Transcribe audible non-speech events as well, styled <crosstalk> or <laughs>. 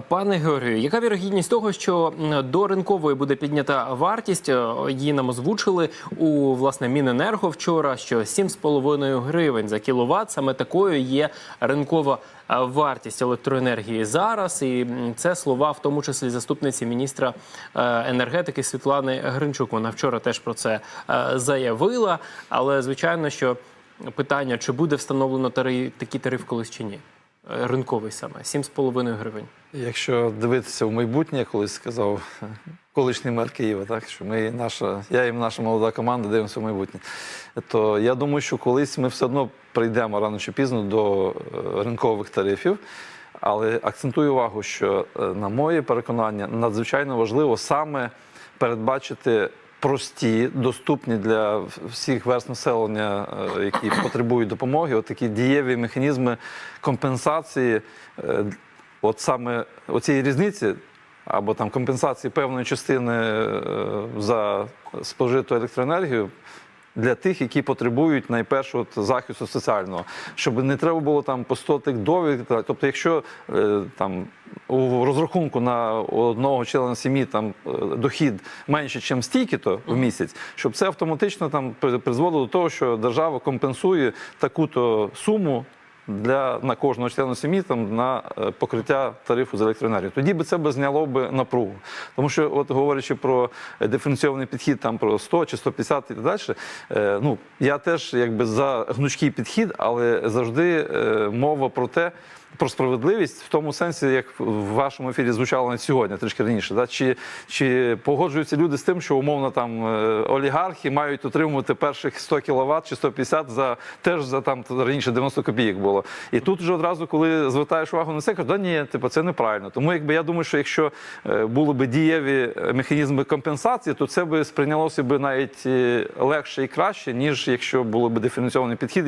Пане Георгію, яка вірогідність того, що до ринкової буде піднята вартість? Е, Її нам озвучили у власне Міненерго вчора, що 7,5 гривень за кіловат. Саме такою є ринкова е, вартість електроенергії зараз. І це слова, в тому числі заступниці міністра е, енергетики Світлани Гринчук. Вона вчора теж про це заявила. Але звичайно, що питання, чи буде встановлено тариф, такий тариф колись чи ні. Е, Ринковий саме 7,5 гривень. Якщо дивитися в майбутнє, колись сказав <laughs> колишній мер Києва, так що ми наша, я і наша молода команда дивимося в майбутнє. То я думаю, що колись ми все одно прийдемо рано чи пізно до е, ринкових тарифів. Але акцентую увагу, що е, на моє переконання надзвичайно важливо саме передбачити прості, доступні для всіх верст населення, е, які потребують допомоги, от такі дієві механізми компенсації, е, от саме оцієї різниці. Або там компенсації певної частини е, за спожиту електроенергію для тих, які потребують найперше от захисту соціального, щоб не треба було там по 100 тих довідок. Тобто, якщо там у розрахунку на одного члена сім'ї там е, дохід менше, ніж стільки-то в місяць, щоб це автоматично там при- призводило до того, що держава компенсує таку-то суму. Для на кожного члена сім'ї там на е, покриття тарифу за електроенергію. Тоді би це би зняло би напругу. Тому що, от говорячи про е, диференційований підхід, там про 100 чи 150 і так далі, е, ну я теж якби за гнучкий підхід, але завжди е, мова про те. Про справедливість в тому сенсі, як в вашому ефірі звучало на сьогодні, трішки раніше, да? чи, чи погоджуються люди з тим, що умовно там е, олігархи мають отримувати перших 100 кВт чи 150 за теж за там раніше 90 копійок було. І тут вже одразу, коли звертаєш увагу на це, кажуть, да ні, типу, це неправильно. Тому якби я думаю, що якщо е, були б дієві е, механізми компенсації, то це би сприйнялося б навіть легше і краще, ніж якщо було б диференційований підхід.